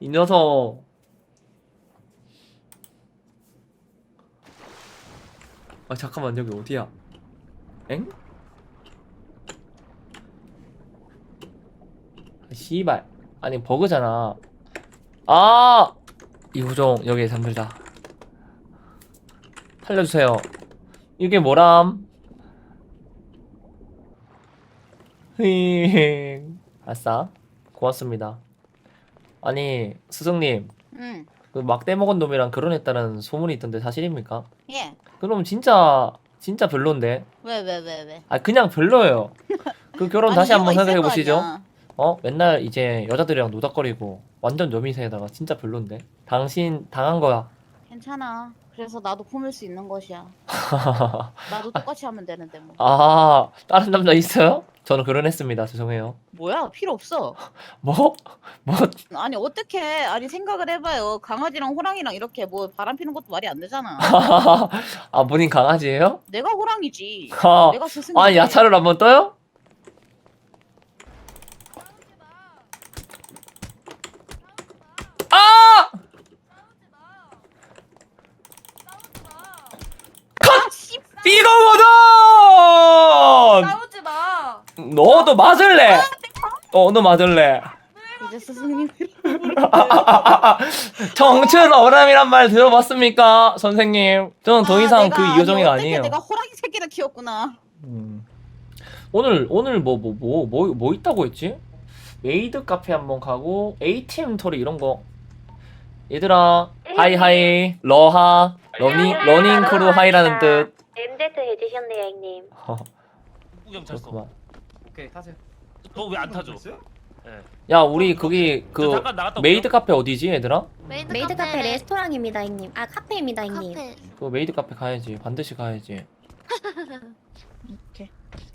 이 녀석. 아 잠깐만 여기 어디야? 엥? 아, 씨발 아니 버그잖아. 아 이후종 여기에 잠들다. 살려주세요. 이게 뭐람? 힝. 아싸. 고맙습니다. 아니 스승님 응. 그 막대 먹은 놈이랑 결혼했다는 소문이 있던데 사실입니까? 예. 그럼 진짜 진짜 별론데. 왜 왜 왜 왜? 아 그냥 별로예요. 그 결혼 아니, 다시 한번 이유가 있을 생각해 거 보시죠. 아니야. 어 맨날 이제 여자들이랑 노닥거리고 완전 여미새에다가 진짜 별론데. 당신 당한 거야. 괜찮아. 그래서 나도 품을 수 있는 것이야. 나도 똑같이 하면 되는데 뭐. 아 다른 남자 있어요? 저는 결혼했습니다. 죄송해요. 뭐야? 필요 없어. 뭐? 뭐? 아니 어떻게? 아니 생각을 해봐요. 강아지랑 호랑이랑 이렇게 뭐 바람 피는 것도 말이 안 되잖아. 아 본인 강아지예요? 내가 호랑이지. 아, 내가 스승. 아 야차를 한번 떠요? 아! 아, 씨. 이거거든! 너도 맞을래? 어, 너 맞을래? 이제 스승님. 청춘 어람이란 말 들어봤습니까? 선생님. 저는 더 아, 이상 그 이효정이가 아니에요. 내가 호랑이 새끼를 키웠구나. 음. 오늘 오늘 뭐뭐 뭐 뭐 뭐 있다고 했지? 메이드 카페 한번 가고 ATM 털이 이런 거. 얘들아, 하이 하이, 러하, 러닝 러닝 크루 하이라는 뜻. MZ 해주셨네요, 형님. 경찰서. 그렇구만. 오케이 타세요. 너 왜 안 타죠? 야, 우리 거기 저그 잠깐 나갔다 메이드 카페 어디지, 얘들아? 메이드, 메이드 카페 레스토랑입니다, 형님. 아 카페입니다, 형님. 카페. 그 메이드 카페 가야지. 반드시 가야지.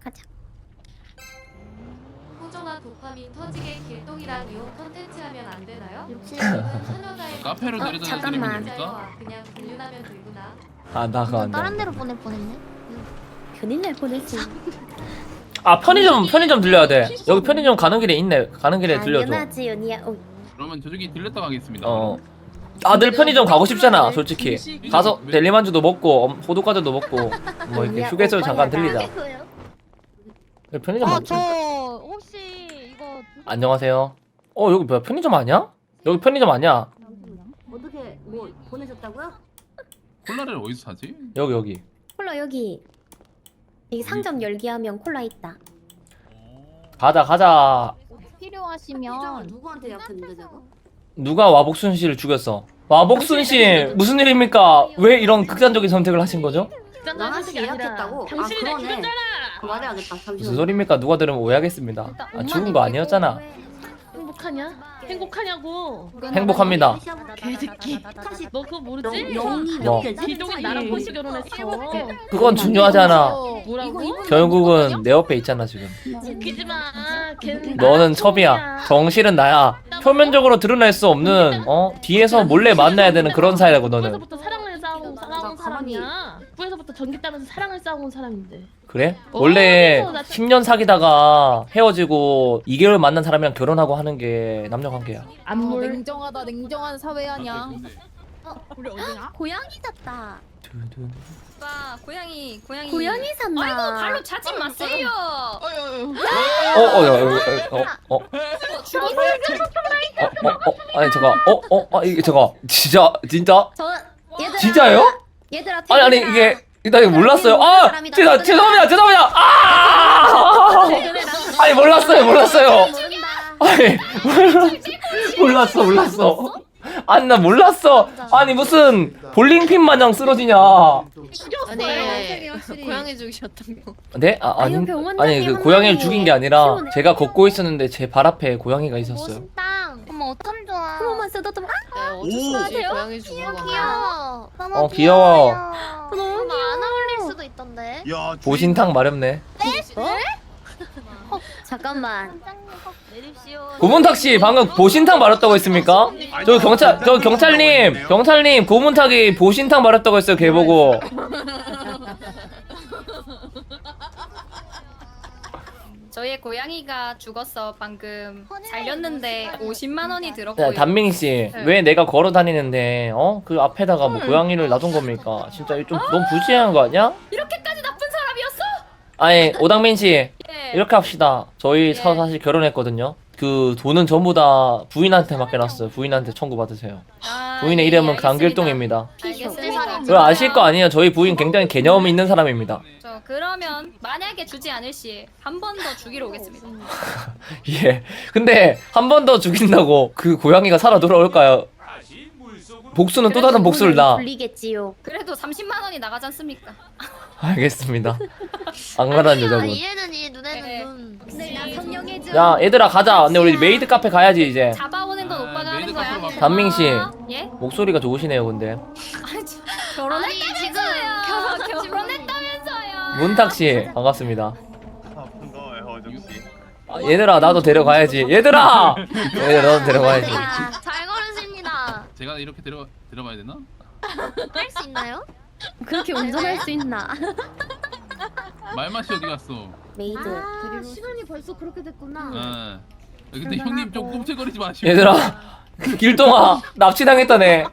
가자. 호정아 도파민 터지게 길동이랑 요 컨텐츠 하면 안 되나요? 선여자의 카페로 어, 내려다 잠깐만. 드리면 됩니까? 그냥 분류하면 되구나. 아, 나가 안. 다른 데로 보낼 뻔했네. 큰일 날 뻔했지. 아, 편의점 편의점 들려야 돼. 여기 편의점 가는 길에 있네. 가는 길에 들려줘. 당연하지, 그러면 저쪽이 들렸다 가겠습니다. 어. 다들 편의점 가고 싶잖아, 솔직히. 가서 델리만주도 먹고 엄- 호두과자도 먹고 뭐 이렇게 휴게소 잠깐 오빠야. 들리자. 편의점 아, 맞지? 저 혹시 이거 안녕하세요. 어 여기 뭐야 편의점 아니야? 여기 편의점 아니야? 어떻게 뭐 보내셨다고요? 콜라를 어디서 사지? 여기 여기. 콜라 여기. 여기 상점 열기 하면 콜라 있다. 가자 가자. 필요하시면 누구한테 약했는데 제가? 누가 와복순 씨를 죽였어? 와복순 씨 무슨 일입니까? 왜 이런 극단적인 선택을 하신 거죠? 나한테 예약했다고? 아 그러네. 말해야겠다. 무슨 잠시만. 소리입니까? 누가 들으면 오해하겠습니다. 아, 죽은 거 아니었잖아. 행복하냐? 행복하냐고. 행복합니다. 개새끼. 너 그거 모르지? 영이 뭐. 몇 개지? 기동이 나랑 벌써 결혼했어. 그건 중요하지 않아. 뭐라고? 결국은 내 옆에 있잖아 지금. 웃기지 마. 걔는 너는 나랑 첩이야. 정실은 나야. 표면적으로 드러낼 수 없는 어 뒤에서 몰래 만나야 되는 그런 사이라고 너는. 사랑을 가만히- 사람이야. 북부에서부터 전기 따면서 사랑을 쌓아온 사람인데. 그래? 어, 원래 나- 10년 사귀다가 헤어지고 2개월 만난 사람이랑 결혼하고 하는 게 남녀 관계야. 안물. 냉정하다 냉정한 사회 아니야. 근데 우리 어디냐? 고양이 잤다. 오빠 고양이 고양이. 고양이 샀나? 아이고 발로 차지 마세요. 어, 어, 야, 어, 어, 어, 어, 어, 어, 아니 잠깐, 어, 어, 아 이게 잠깐, 진짜, 진짜, 저 얘들아. 진짜예요? 얘들아. 아니 아니. 이게 나 이거 몰랐어요. 아, 죄송, 죄송합니다, 죄송합니다. 아. 아니 몰랐어요, 몰랐어요. 아니 몰랐어, 몰랐어. 아니 나 몰랐어. 아니 무슨 볼링핀 마냥 쓰러지냐? 네. 고양이 죽이셨던 거. 네? 아, 아니, 아니 그한 고양이를 죽인 게 아니라. 제가 걷고 있었는데 제 발 앞에 고양이가 있었어요. 어쩜 좋아. 프로만 써도 좀. 아, 어쩌지 고양이 죽은 거. 귀여워. 너무 어, 귀여워. 너무 너무 안 어울릴 수도 있던데. 야, 보신탕 마렵네. 잠깐만. 내립시오. 고문탁 씨 방금 보신탕 마렵다고 했습니까? 저 경찰 저 경찰님 경찰님 고문탁이 보신탕 마렵다고 했어요 걔 보고. 저희의 고양이가 죽었어 방금 살렸는데 살렸는데 50만 원이 야, 들었고요. 단밍 씨, 왜 내가 걸어 다니는데 어? 그 앞에다가 뭐 고양이를 놔둔 겁니까? 진짜 좀 너무 부지한 거 아니야? 이렇게까지 나쁜 사람이었어? 아니, 오당민 씨, 예. 이렇게 합시다. 저희 사- 사실 결혼했거든요. 그 돈은 전부 다 부인한테 맡겨놨어요. 부인한테 청구 받으세요. 아, 부인의 예, 이름은 알겠습니다. 강길동입니다. 알겠습니다. 그걸 아실 거 아니에요? 저희 부인 굉장히 개념 있는 사람입니다. 저 그러면 만약에 주지 않을 시 한 번 더 죽이러 오겠습니다. 예. 근데 한 번 더 죽인다고 그 고양이가 살아 돌아올까요? 복수는 또 다른 복수를 나. 불리겠지요. 그래도 30만 원이 나가지 않습니까? 알겠습니다. 악랄한 여자분. 이해는 이 눈에는 네. 눈. 나 성령해줘. 야, 얘들아 가자. 근데 우리 메이드 카페 가야지 이제. 잡아오는 건 아, 오빠가 하는 메이드 거야. 단밍 씨. 예? 목소리가 좋으시네요, 근데. 결혼했다면서요. 문탁 씨, 반갑습니다. 아, 얘들아, 나도 데려가야지. 얘들아! 얘들아, 나도 데려가야지. 잘 걸으십니다. 제가 이렇게 데려 데려봐야 되나? 할 수 있나요? 그렇게 운전할 수 있나? 말맛이 어디 갔어? 메이드. 아 시간이 벌써 그렇게 됐구나. 아. 근데 형님 좀 꿈틀거리지 마시고. 얘들아, 길동아, 납치당했다네.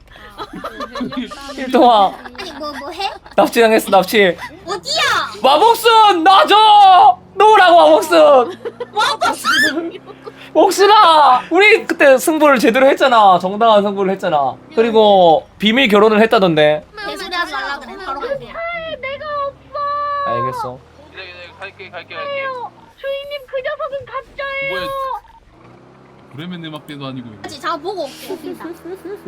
길동아, 아니 뭐 뭐 해? 납치당했어, 납치. 마복순! 놔줘! 놓으라고, 마복순! 마복순! 복순아! 우리 그때 승부를 제대로 했잖아. 정당한 승부를 했잖아. 그리고 비밀 결혼을 했다던데. 대소리 하지 말라고 그래. 바로 갈게요. 알겠어. 기다려 기다려 갈게 갈게 갈게. 주인님 그 녀석은 가짜예요. 뭐야? 브레멘 음악대도 아니고. 같이 자 보고 올게.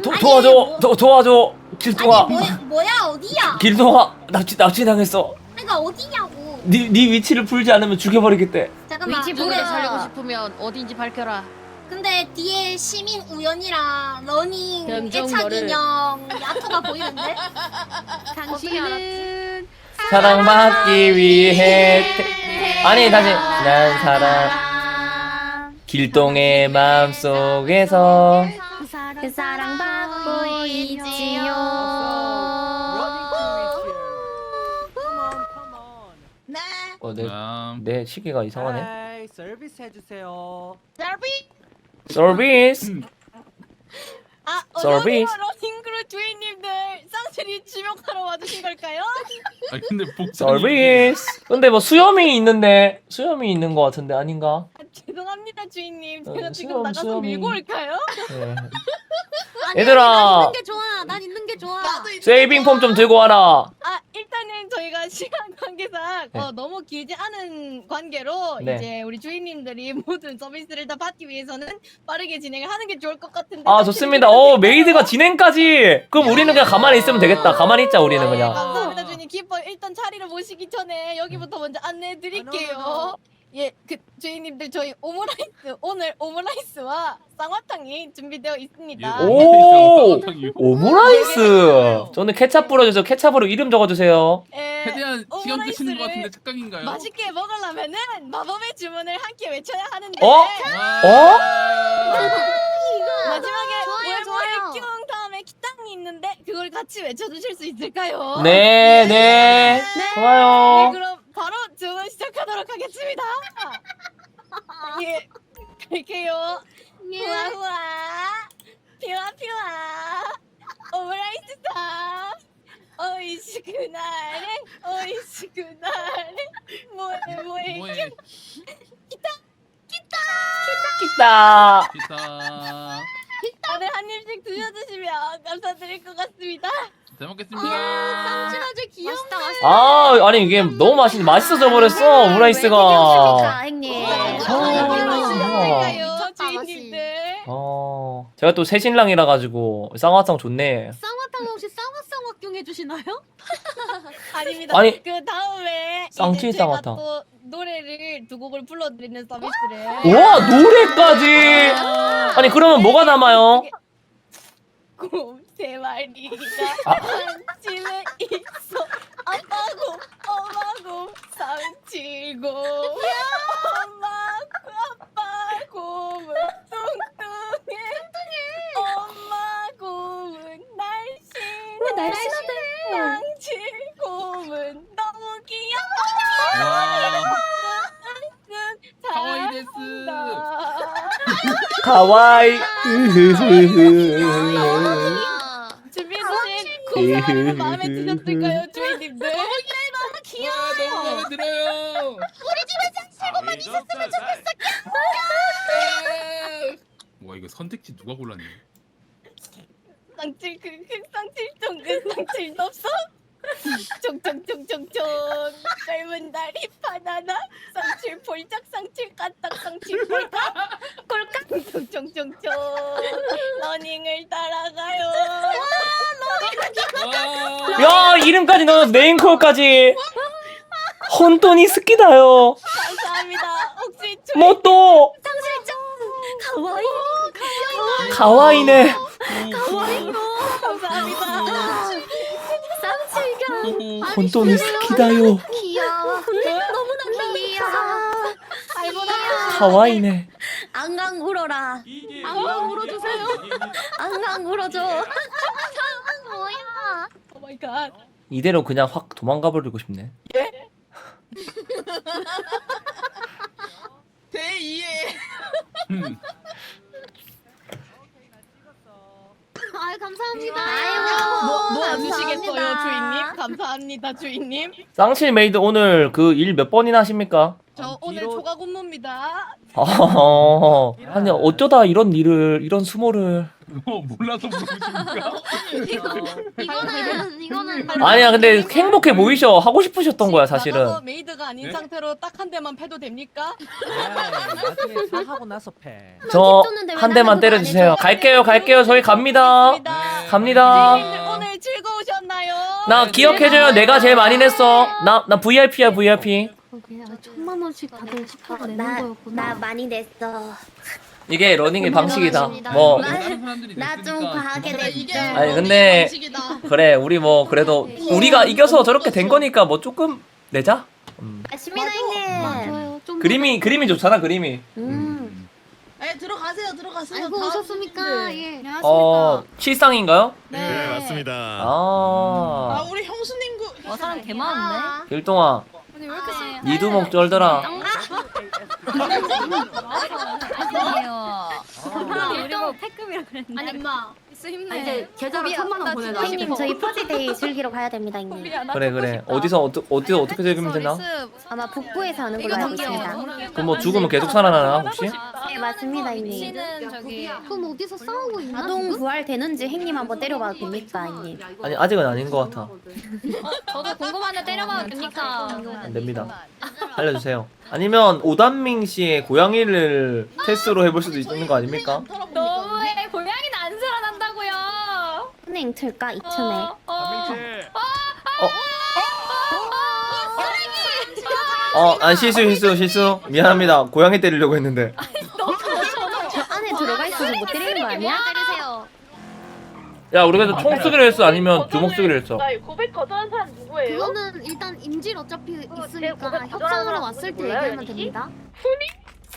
도, 도와줘! 도, 도와줘! 길동아! 뭐야 뭐야 어디야? 길동아! 납치, 납치 당했어. 내가 어디냐고. 네, 네 위치를 풀지 않으면 죽여버리겠대. 잠깐만. 위치 보고 살리고 싶으면 어딘지 밝혀라. 근데 뒤에 시민 우연이랑 러닝 변종 애착 너를. 인형 야토가 보이는데? 당신은 사랑받기 위해. 태- 아니, 다시. 난 사랑. 길동의 마음속에서. 그 사랑 받고 있지요. 어, 내, 아, 내 시계가 이상하네. 서비스 해주세요. 서비스! 아, 서비스! 러닝크루 주인님들 쌍철이 지목하러 와주신 걸까요? 아 근데 복장. 서비스! 근데 뭐 수염이 있는데, 수염이 있는 것 같은데 아닌가? 아, 죄송합니다 주인님. 어, 제가 지금 수염, 나가서 수염이. 밀고 올까요? 네. 아니, 얘들아. 난 있는 게 좋아. 난 있는 게 좋아. 세이빙 폼 좀 들고 와라. 아 일단은 저희가 시간 관계상 네. 어, 너무 길지 않은 관계로 네. 이제 우리 주인님들이 모든 서비스를 다 받기 위해서는 빠르게 진행을 하는 게 좋을 것 같은데. 아, 좋습니다. 어, 메이드가 진행까지! 그럼 우리는 그냥 가만히 있으면 되겠다. 가만히 있자, 우리는 네, 그냥. 감사합니다 주인님. 기뻐 일단 자리를 모시기 전에 여기부터 먼저 안내해 드릴게요. 예, 그 주인님들 저희 오므라이스 오늘 오므라이스와 쌍화탕이 준비되어 있습니다. 오! 오. 오므라이스! 저는 케찹 뿌려줘서 케찹으로 이름 적어주세요. 예, 최대한 시간 끄시는 것 같은데 착각인가요? 맛있게 먹으려면은 마법의 주문을 함께 외쳐야 하는데 어? 와. 어? 마지막에 좋아요, 좋아요. 월모의 끼운 다음에 키땅이 있는데 그걸 같이 외쳐주실 수 있을까요? 네, 네. 네, 좋아요. 그럼 바로 주문 시작하도록 하겠습니다. 예, 갈게요. 후아 후아, 피와 피와, 오므라이스다. 오이시구나래, 오이시구나래, 뭐해 뭐해. 뭐해? 기타. 기타. 다들 한 입씩 드셔주시면 감사드릴 것 같습니다. 잘 먹겠습니다. 아주 귀여운 아, 아니, 이게 너무 맛있, 맛있어져 버렸어, 오므라이스가. 아, 형님. 감사해요, 미쳤다, 주인님들. 어, 제가 또 새 신랑이라 가지고 쌍화탕 좋네. 쌍화탕 혹시 쌍화쌍화경 해주시나요? 아닙니다. 아니, 그 다음에 쌍치 이제 제가 쌍화탕. 또 노래를 두 곡을 불러드리는 서비스를. 와, 노래까지! 아니, 그러면 뭐가 남아요? 곰세 마리가 아. 한 집에 있어. 아빠곰, 엄마곰, 삼칠곰. 하와이 마음에 드셨을까요, 주인님들? 와 너무 마음에 들어요. 우리 집에 살고만 있었으면 좋겠어. 와 이거 선택지 누가 골랐니? 쌍칠 그 쌍칠종 그 쌍칠 없어? 총총총총총 짧은 다리 바나나 쌍칠 볼짝 쌍칠 까딱 쌍칠 꼴깍 총총총총 러닝을 따라가요. 와. 야 이름까지 넣어 네임콜까지. 혼돈이 스키다요. 감사합니다. 혹시 주 뭐또? 가와이. 가와이네 감사합니다. 쌍칠견. 혼돈이 스키다요. 귀여워. 너무나. 귀여워. 가와이네 앙강 울어라. 앙강 울어주세요. 앙강 울어줘. 뭐야? 오 마이 갓 이대로 그냥 확 도망가 버리고 싶네 음. 아 감사합니다. 아이고. 뭐, 뭐 감사합니다. 주시겠어요 주인님? 감사합니다 주인님 쌍칠 메이드 오늘 그 일 몇 번이나 하십니까? 저 어, 오늘 뒤로- 조각 업무입니다 어, 아니 어쩌다 이런 일을 이런 수모를 뭐 몰라서 물어보십니까? 이거는 이거는 아니야 근데 행복해 보이셔 하고 싶으셨던 거야 사실은 나가서 메이드가 아닌 네? 상태로 딱 한 대만 패도 됩니까? 네, 나중에 사하고 나서 패. 저 줬는데 왜 한 대만 나는 때려주세요? 갈게요 갈게요 저희 갑니다 있습니다. 갑니다 주인님들 오늘 즐거우셨나요? 나 기억해줘요 내가 제일 많이 냈어 나 나 VIP야 VIP 그게 천만 원씩 다들 내는 나, 거였구나. 나 많이 냈어. 이게 러닝의 방식이다 감사합니다. 뭐 나- 좀 과하게. 냈죠. 아니 근데 그래 우리 뭐 그래도 우리가 이겨서 저렇게 된 거니까 뭐 조금 내자 음. 아. 맞아요. 좀 그림이 그림이 좋잖아 그림이 음. 네, 들어가세요. 들어가세요. 아이고 오셨습니까? 예. 어 실상인가요? 네, 맞습니다. 아 우리 형수님 그 와 사람 개 많네. 일동아 아니 왜 이렇게 세? 니두목 쩔더라 아니에요. 우리 뭐 패급이라 그랬는데. 아니 엄마. 있어 힘내. 아, 이제 계좌로 천만 원 보내놔. 형님 저희 퍼지데이 즐기러 가야 됩니다, 형님. 그래 그래 어디서 어디 어디 어떻게 즐기면 되나? 아마 북부에서 하는 걸로 이거 알고 당겨. 있습니다. 그럼 뭐 죽으면 계속 살아나나 혹시? 네, 맞습니다, 형님. 씨는 저기 그럼 어디서 싸우고 있나? 자동 부활 되는지 형님 한번 때려봐도 됩니까, 형님? 아니 아직은 아닌 것 같아 저도 궁금한데 때려봐도 됩니까? 안 됩니다 알려주세요 아니면 오단민 씨의 고양이를 테스트로 해볼 수도 있는 거 아닙니까? 너무해 고양이는 안 살아난다고요. 은행 틀까 2층에. 어, 어. 어, 아 실수 실수 실수 미안합니다 고양이 때리려고 했는데 저 안에 들어가 있어서 못 때리는 거 아니야? 때리세요. 야 우리 그래도 총 쓰기로 했어 아니면 주먹 쓰기로 했어 고백 거절한 사람 누구예요? 그거는 일단 임질 어차피 있으니까 고백 협상으로 거절하는 왔을 때 얘기하면? 됩니다.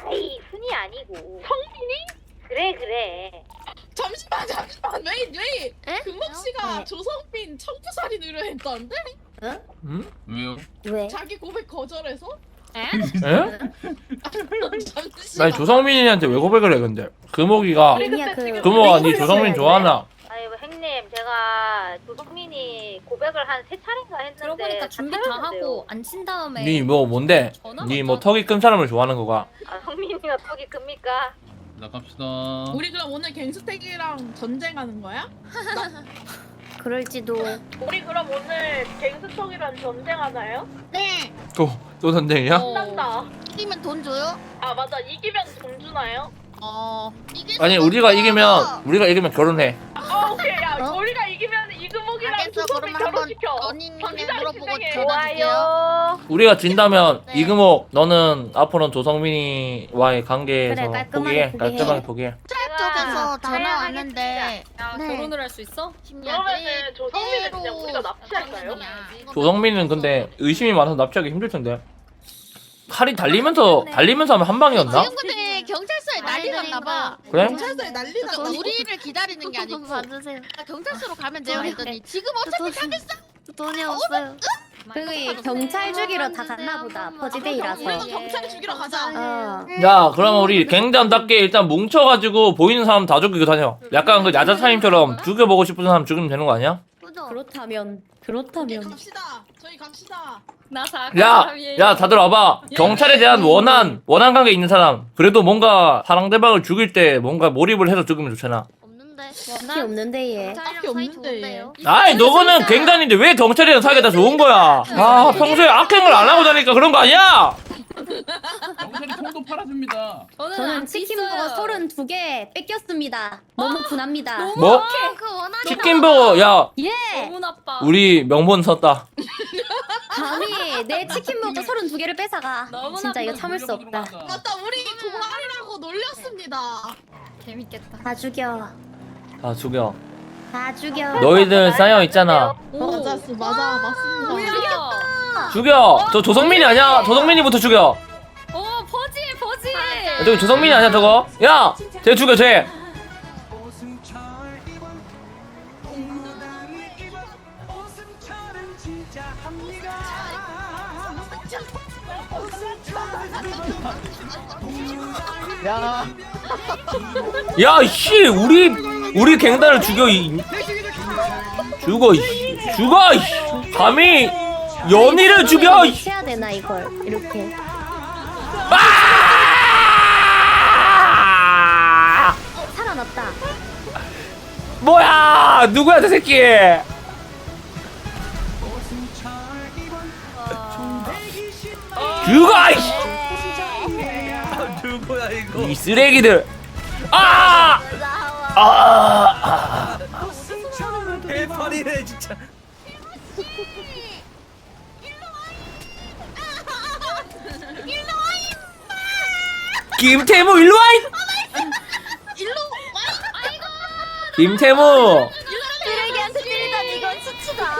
아이 훈이 아니고 성빈이? 그래 그래 잠시만 잠시만 왜 왜? 에? 금복 씨가 조성빈 청부살인 의뢰했다는데 음? 왜요? 왜? 자기 고백 거절해서? 에? 잠시만. 아니 조성민이한테 왜 고백을 해 근데 금옥이가 아니야 그. 금옥아 니 조성민 좋아하나? 아이고 행님 제가 조성민이 고백을 한 세 차례인가 했는데 들어보니까 준비 다. 하고 안친 다음에 니 뭐 뭔데? 전화 니 왔잖아. 뭐 턱이 큰 사람을 좋아하는 거가? 아 성민이가 턱이 큽니까? 나갑시다. 우리 그럼 오늘 갱스택이랑 전쟁하는 거야? 그럴지도. 우리 그럼 오늘 갱스턱이랑 전쟁하나요? 네. 또또 전쟁이야? 난다. 이기면 돈 줘요? 아 맞아 이기면 돈 주나요? 어. 이길 아니 우리가 없어. 이기면 우리가 이기면 결혼해. 아 오케이 야 어? 우리가 이기면 이금옥이랑 알겠어. 한번 결혼시켜. 경기장 물어보고. 전화. 좋아요 우리가 진다면 네. 이금옥 너는 앞으로는 조성민이와의 관계에서 그래, 깔끔하게 포기해. 포기해. 깔끔하게 포기해. 쪽에서 전화 다양하게 왔는데 야 네. 결혼을 할 수 있어? 그러면은 조성민은 그냥 우리가 납치할까요? 조성민은 근데 의심이 많아서 납치하기 힘들 텐데. 칼이 달리면서 달리면서 하면 한 방이었나? 지금 근데 경찰서에 난리 났나 봐. 그래? 경찰서에 난리 났다. 우리를 기다리는 게 아니고 받으세요. 아, 경찰서로 가면 돼요 했더니 지금 어차피 가겠어. 돈이 없어요. 그 경찰 죽이러 다 갔나 보다. 퍼지데이라서. 우리도 경찰 죽이러 가자. 어. 야 그러면 우리 갱단답게 일단 뭉쳐가지고 보이는 사람 다 죽이고 다녀 약간 그 야자타임처럼 죽여보고 싶은 사람 죽이면 되는 거 아니야? 그렇다면 예, 그렇다면 갑시다. 저희 갑시다. 나사 야! 야 다들 와봐 경찰에 대한 원한 원한 관계 있는 사람 그래도 뭔가 상대방을 죽일 때 뭔가 몰입을 해서 죽이면 좋잖아 없는데. 딱히 없는데 얘. 딱히 없는데. 아이 너거는 갱단인데 왜 경찰이랑 사귀다 좋은 거야 아 평소에 악행을 안 하고 다니까 그런 거 아니야 경찰이 총도 팔아줍니다. 저는, 치킨버거 찢어요. 32개 뺏겼습니다. 너무 분합니다. 뭐? 그 원하는 치킨버거 야 예! 너무 나빠. 우리 명분 썼다 감히 내 치킨버거 32개를 뺏어가. 너무 진짜 이거. 참을 수 없다. 맞다. 우리 동아리라고 놀렸습니다. 재밌겠다. 다 죽여. 아 죽여. 다 죽여. 너희들 쌓여 있잖아. 맞아, 맞아, 맞습니다. 죽여. 죽여. 저 조성민이 아니야. 조성민이부터 죽여. 오 버지 버지. 야, 저기 조성민이 아니야 저거? 야 쟤 죽여 쟤! 야, 씨, 우리 우리 갱단을 죽여 이 죽어 이 죽어 이 감히 연희를 죽여 이 해야 되나 이걸 이렇게. 아! 살아났다. 뭐야 누구야 저 새끼 죽어 이 누구야 이거? 이 쓰레기들 아! 아! 대파리네 진짜. 김태무 일로 와! 이- 김태무 쓰레기한테 때리다니 이건 수치다.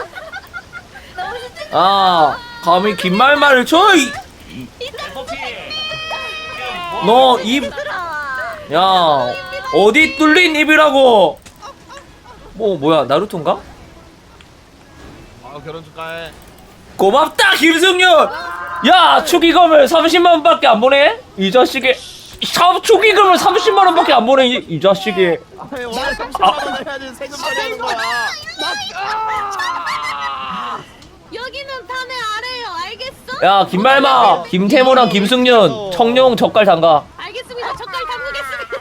너무 수치. 아 감히 긴 말말을 쳐! 이- 너 입, 야, 어디 뚫린 입이라고! 뭐, 뭐야, 나루토인가? 아 결혼 축하해. 고맙다, 김승윤! 야, 축의금을 30만원밖에 안 보내? 이 자식이. 사, 축의금을 30만원밖에 안 보내, 이, 이 자식이. 나 30만 원 해야지 세금 처리하는 거야. 여기는 탄의 아래요. 알겠어? 야, 김말마, 김태모랑 김승윤, 청룡 젓갈 담가. 알겠습니다. 젓갈 담그겠습니다.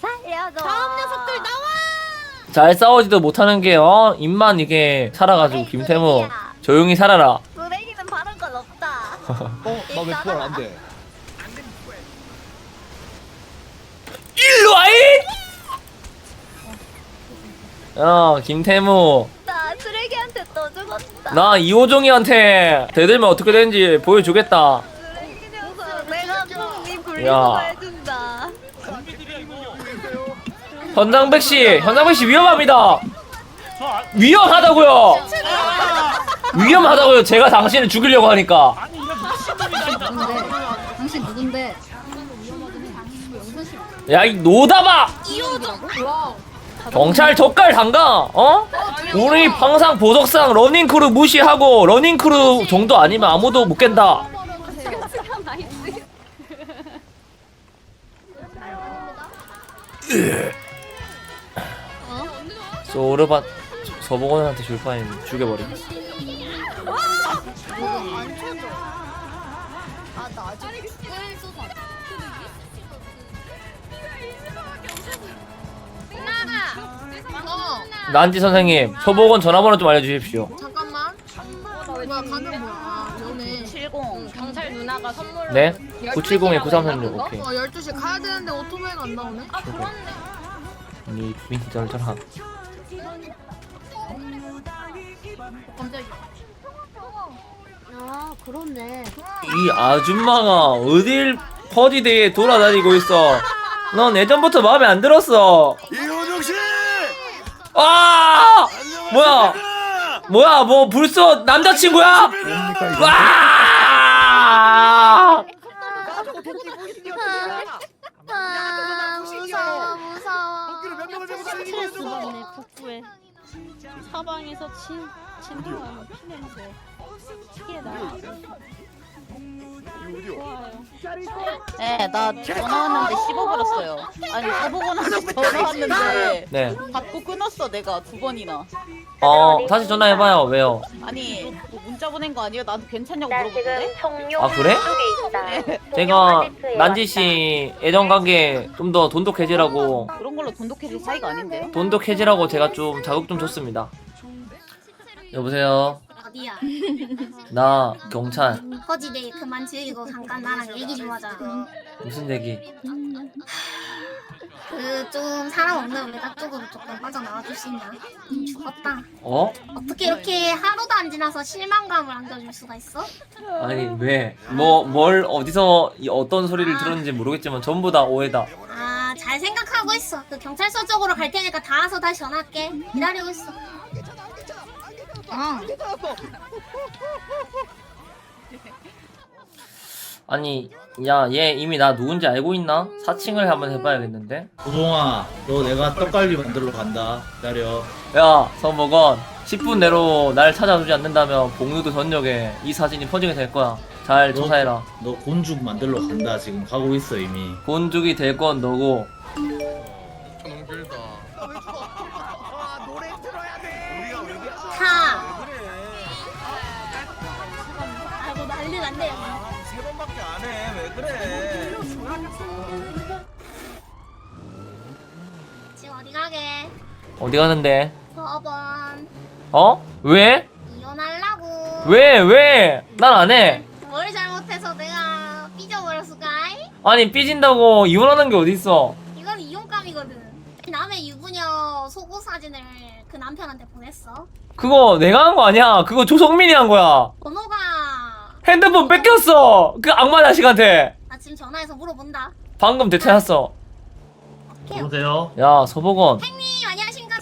살려줘. 다음 녀석들 나와. 잘 싸우지도 못하는 게, 어? 입만 이게 살아가지고, 김태모. 조용히 살아라. 쓰레기는 바른 건 없다. 어? 나왜 그걸 안 돼? 일로 와이! 야, 김태무. 나 쓰레기한테 또 죽었다. 나 이호종이한테 대들면 어떻게 되는지 보여주겠다. 쓰레기 녀석. 내가 야. 굴리고 해준다. 현장백 씨, 현장백 씨 위험합니다. 위험하다고요. 위험하다고요. 제가 당신을 죽이려고 하니까. 당신 누군데? 야, 이 노다봐. 경찰 젓갈 담가. 어? 우리 항상 보석상 러닝크루 무시하고 러닝크루 정도 아니면 아무도 못 깬다. 소르바 서보건한테 줄 바엔 죽여버려. 난지 선생님, 서보건 전화번호 좀 알려주십시오. 잠깐만. 뭐야 가는 뭐야? 아, 연애. 70 경찰 누나가 선물로 네? 970에 9336 오케이. 어 12시 가야 되는데 오토바이가 안 나오네. 아 그렇네 니 민절절함. 아 그렇네. 이 아줌마가 어딜 퍼지대에 돌아다니고 있어. 넌 예전부터 마음에 안 들었어. 이호정 씨. 아! 뭐야? 뭐야? 뭐 불쏘 남자친구야? 와! 아 사방에서 친 친구하는 피냄새. 피해 나. 네, 나 전화 왔는데 씹어버렸어요. 아니, 가보고 나서 전화 왔는데 네. 받고 끊었어, 내가 두 번이나. 어 다시 전화해봐요. 왜요? 아니, 뭐 문자 보낸 거 아니에요? 나한테 괜찮냐고 나 지금 물어보는데? 아, 그래? 쪽에. 제가 난지 씨 애정 관계 좀 더 돈독해지라고 그런 걸로 돈독해질 사이가 아닌데? 돈독해지라고 제가 좀 자극 좀 줬습니다. 여보세요. 어디야? 나 경찰 허지데이 그만 즐기고 잠깐 나랑 얘기 좀 하자. 무슨 얘기? 그 좀 사람 없는 외곽 쪽으로 조금 빠져나와 줄 수 있나? 죽었다. 어? 어떻게 이렇게 하루도 안 지나서 실망감을 안겨줄 수가 있어? 아니 왜? 뭐 뭘 어디서 이 어떤 소리를 들었는지 모르겠지만 전부 다 오해다. 아, 잘 생각하고 있어. 그 경찰서 쪽으로 갈 테니까 다 와서 다시 전화할게. 기다리고 있어. 어. 아니 야 얘 이미 나 누군지 알고 있나? 사칭을 한번 해봐야겠는데. 우동아, 너 내가 떡갈비 만들러 간다. 기다려. 야 서먹원 10분 내로 날 찾아주지 않는다면 복루도 전역에 이 사진이 퍼지게 될 거야. 잘 조사해라. 너 곤죽 만들러 간다. 지금 가고 있어 이미. 본죽이 될 건 너고 타. 어디 가는데? 서번 어? 왜? 이혼하려고. 왜? 왜? 난 안 해. 뭘 잘못해서 내가 삐져버렸을까이? 아니 삐진다고 이혼하는 게 어딨어? 이건 이혼감이거든. 남의 유부녀 속옷 사진을 그 남편한테 보냈어. 그거 내가 한 거 아니야. 그거 조성민이 한 거야. 번호가 핸드폰 뺏겼어. 그 악마 자식한테. 나 지금 전화해서 물어본다. 방금. 오케이. 여보세요? 야 서복원. 형님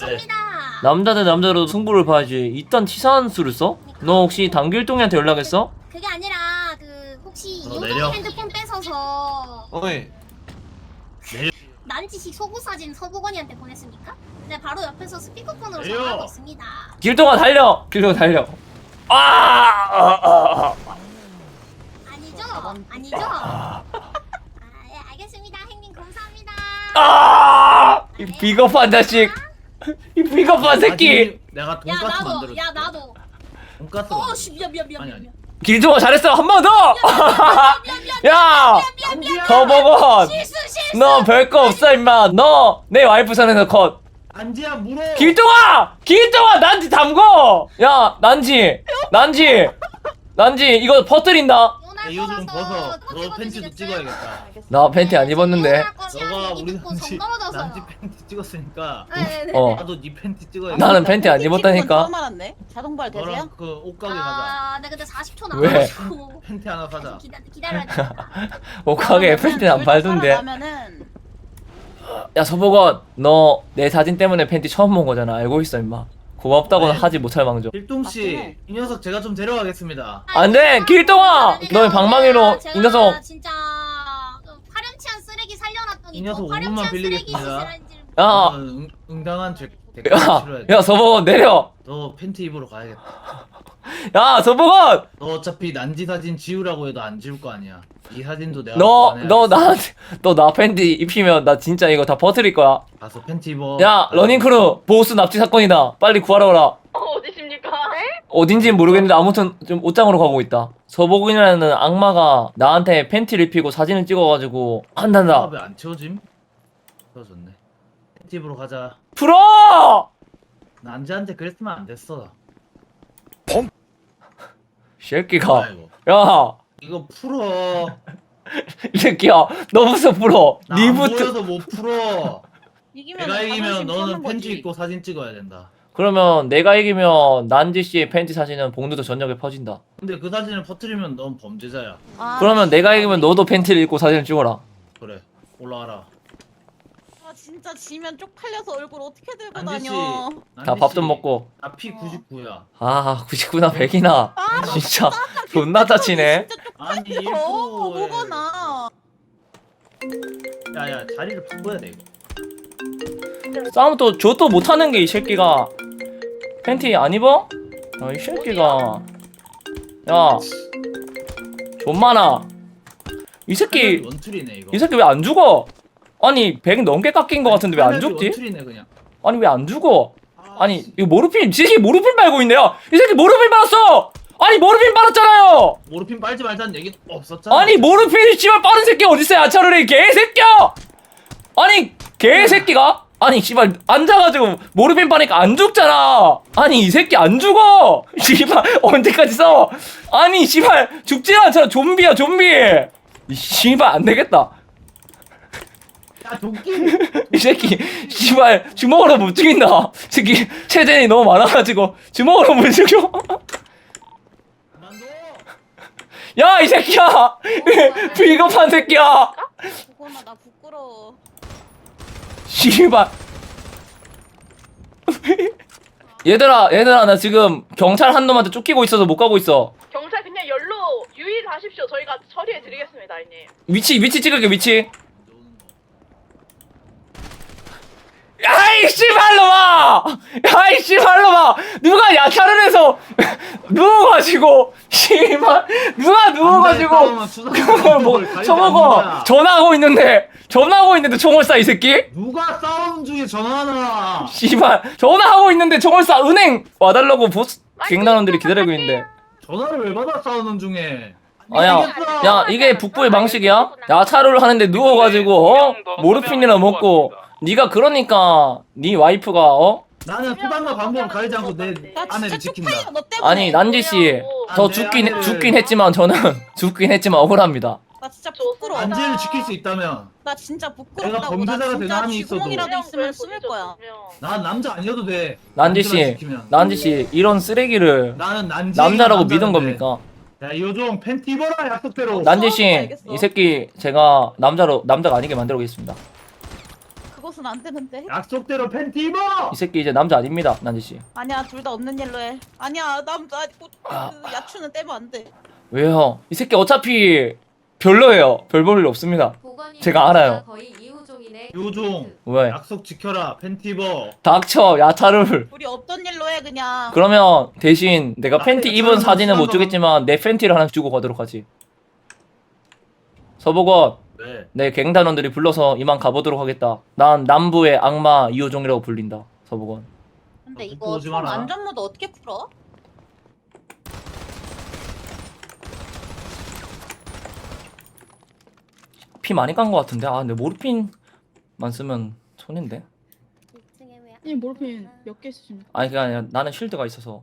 네. 접니다. 남자 대 남자로 승부를 봐야지. 이딴 치사한 수를 써? 너 혹시 당길동이한테 연락했어? 그게 아니라 그 혹시 어, 요정 내려. 핸드폰 뺏어서 어이. 난지식 속옷 사진 서복원이한테 보냈습니까? 네 바로 옆에서 스피커폰으로 내려. 전화하고 있습니다. 길동아 달려. 길동아 달려. 아! 아, 아, 아. 아니죠? 아니죠? 아, 예, 알겠습니다. 형님 감사합니다. 아! 이 비겁한 자식. 이 비겁한 새끼. 내가 야 돈가스 나도, 만들어. 야 나도. 돈가스. 어, 만들어. 씨, 미안 미안 미안 아니, 미안. 아니. 길동아 잘했어. 한 번 더. 야! 실수 실수. 너 별거 없어 임마. 너 내 와이프 선에서 컷. 안지야 물어. 길동아! 길동아 난지 담궈! 야 난지 난지 난지 이거 퍼뜨린다 이혼할 이거 좀 벗어. 또너 팬티도? 찍어야겠다. 나 팬티 안 입었는데 너가 우리 떨어져서요. 난지 팬티 찍었으니까 네네네. 어 나도 네 팬티 찍어야 나는 팬티 안 입었다니까 처음 알았네. 자동발 되세요? 너랑 그 옷가게 가자. 아, 네 근데 40초 왜? 남아가지고 팬티 하나 사자. 기다 기다려야 된다. 옷가게 팬티 안 팔던데 야 서복원 너내 사진 때문에 팬티 처음 본 거잖아 알고 있어 임마 고맙다고는 네. 하지 못할 망정 필동 맞긴 씨, 해. 이 녀석 제가 좀 데려가겠습니다. 안돼 길동아 너의 방망이로 제가 이 녀석 진짜 좀 파렴치한 쓰레기 살려놨더니 이 녀석 더 파렴치한 5분만 쓰레기 빌리겠습니다. 짓을 야너 응, 응당한 죄 대가 치러야 돼. 야, 야 서복원 내려 너 팬티 입으러 가야겠다. 야 서복원 너 어차피 난지 사진 지우라고 해도 안 지울 거 아니야. 이 사진도 내가 너 보관해야겠어. 너 나한테 너 나 팬티 입히면 나 진짜 이거 다 버트릴 거야 가서 팬티 입어. 야 러닝크루 보스 납치 사건이다 빨리 구하러 오라 어디십니까? 어딘지는 모르겠는데 아무튼 좀 옷장으로 가고 있다. 서복인이라는 악마가 나한테 팬티를 입히고 사진을 찍어가지고 한단다. 왜안 채워짐? 채워졌네. 팬티 입으러 가자. 풀어! 난지한테 그랬으면 안 됐어. 이 새끼가. 아이고. 야, 이거 풀어. 이 새끼야. 너 무슨 풀어? 나안 니부터. 보여서 못 풀어. 이기면 내가 이기면 자존심 너는 거지. 입고 사진 찍어야 된다. 그러면 내가 이기면 난지 씨의 팬티 사진은 봉두도 전역에 퍼진다. 근데 그 사진을 퍼뜨리면 넌 범죄자야. 아, 그러면 내가 이기면 너도 팬티를 입고 사진을 찍어라. 그래. 올라와라. 아, 진짜 지면 쪽팔려서 얼굴 어떻게 들고. 다녀? 다 밥 좀 먹고. 나피 99야. 아, 99나 100이나. 진짜 존나 짜치네. 진짜 아니 쪽팔려. 1%에 뭐가 나? 야야 자리를 바꿔야 돼 이거. 싸움 또, 저 또 못하는 게 이 새끼가. 팬티 안 입어? 야이 새끼가 야 존만아 이 새끼 원툴이네 이거. 이 새끼 왜 안 죽어? 아니 100 넘게 깎인 거 같은데 왜 안 죽지? 원툴이네 그냥. 아니 왜 안 죽어? 아니 이거 모르핀 이 새끼 모르핀 빨고 있네요. 이 새끼 모르핀 빨았어! 아니 모르핀 빨았잖아요! 모르핀 빨지 말자는 얘기 없었잖아. 아니 모르핀이 씨발 빠른 새끼 어딨어요 아차르리? 개새끼야! 아니 개새끼가? 아니 씨발 앉아가지고 모르핀 빠니까 안 죽잖아! 아니 이 새끼 안 죽어! 씨발 언제까지 싸워? 아니 씨발 죽지 않잖아. 좀비야 좀비! 이 씨발 안 되겠다 야 도끼. 이 새끼 씨발 주먹으로 못 죽인다. 이 새끼 체전이 너무 많아가지고 주먹으로 못 죽여 야이 새끼야. 비겁한 새끼야. 보거나 나 부끄러워. 씨발. 얘들아 얘들아 나 지금 경찰 한 놈한테 쫓기고 있어서 못 가고 있어. 경찰 그냥 열로 유의하십시오. 저희가 처리해 드리겠습니다, 이님. 위치 위치 찍을게 위치 야이 씨발놈아! 야이 씨발놈아! 누가 야차를 해서 누워가지고 씨발 누가 누워가지고 그걸 뭐 처먹어. 전화하고 있는데 전화하고 있는데 총을 쏴 이 새끼? 누가 싸우는 중에 전화하나. 씨발 전화하고 있는데 총을 쏴 은행 와달라고 보스 갱단원들이 기다리고 있는데. 전화를 왜 받아 싸우는 중에. 아야 야? 이게 북부의 방식이야? 야차를 하는데 누워가지고 어? 모르핀이나 먹고 네가 그러니까 네 와이프가 어? 나는 수단과 방법을 가리지 않고 내 아내를 지킨다. 너 때문에. 아니 난지 씨, 저안 돼, 죽긴 안 돼. 죽긴 했지만 저는 죽긴 했지만 억울합니다. 나 진짜 부끄러워. 안지를 지킬 수 있다면 나 진짜 내가 부끄럽다고. 나 범죄자가 된 진짜 사람이 있어도 쥐구멍이라도 있으면 숨을 거야. 난 남자 아니어도 돼. 난지 남자만 씨, 지키면. 난지 씨 이런 쓰레기를 나는 난지 남자라고 믿은 겁니까? 야 이호종 팬티 입어라 약속대로. 난지 씨, 알겠어. 이 새끼 제가 남자로 남자가 아니게 만들어 보겠습니다. 그것은 안 되는데. 약속대로 팬티 입어. 이 새끼 이제 남자 아닙니다, 난지 씨. 아니야 둘 다 없는 일로 해. 아니야 남자 그 아. 야추는 떼면 안 돼. 왜요? 이 새끼 어차피 별로예요. 별 볼 일 없습니다. 제가 알아요. 거의. 요종. 왜? 약속 지켜라 팬티 입어. 닥쳐 야차를. 우리 없던 일로 해 그냥. 그러면 대신 내가 팬티 나한테 입은 사진은 못 주겠지만 내 팬티를 하나 주고 가도록 하지. 서보건 네. 내 갱단원들이 불러서 이만 가보도록 하겠다. 난 남부의 악마 이호종이라고 불린다. 서보건. 근데 어, 이거 마라. 안전모드 어떻게 풀어? 피 많이 깐 것 같은데. 아, 근데 모르핀만 쓰면 손인데. 이 몰핀 몇 개 쓰십니까? 아니 그게 아니라 나는 쉴드가 있어서.